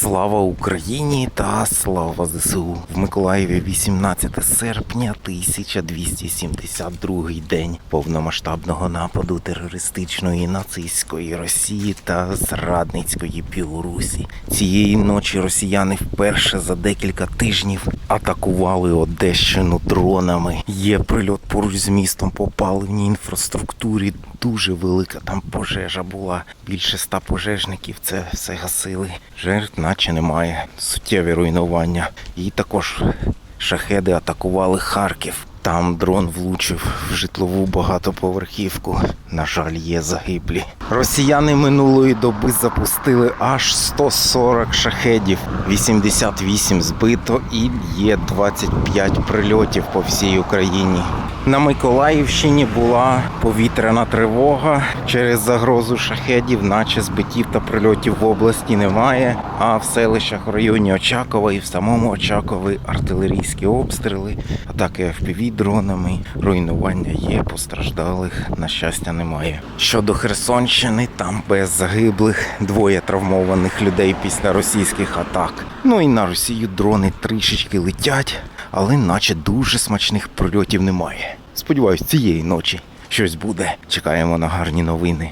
Слава Україні та слава ЗСУ в Миколаєві 18 серпня 1272 день повномасштабного нападу терористичної нацистської Росії та зрадницької Білорусі. Цієї ночі росіяни вперше за декілька тижнів атакували Одещину дронами. Є прильот поруч з містом по паливній інфраструктурі. Дуже велика там пожежа була. Більше ста пожежників це все гасили. Жертв наче немає. Суттєві руйнування. І також шахеди атакували Харків. Там дрон влучив в житлову багатоповерхівку. На жаль, є загиблі. Росіяни минулої доби запустили аж 140 шахедів, 88 збито і є 25 прильотів по всій Україні. На Миколаївщині була повітряна тривога через загрозу шахедів, наче збиттів та прильотів в області немає. А в селищах в районі Очакова і в самому Очакові артилерійські обстріли, атаки fpv дронами, руйнування є, постраждалих, на щастя, немає. Щодо Херсонщини, там без загиблих, двоє травмованих людей після російських атак. Ну і на Росію дрони трішечки летять, але наче дуже смачних прольотів немає. Сподіваюсь, цієї ночі щось буде. Чекаємо на гарні новини.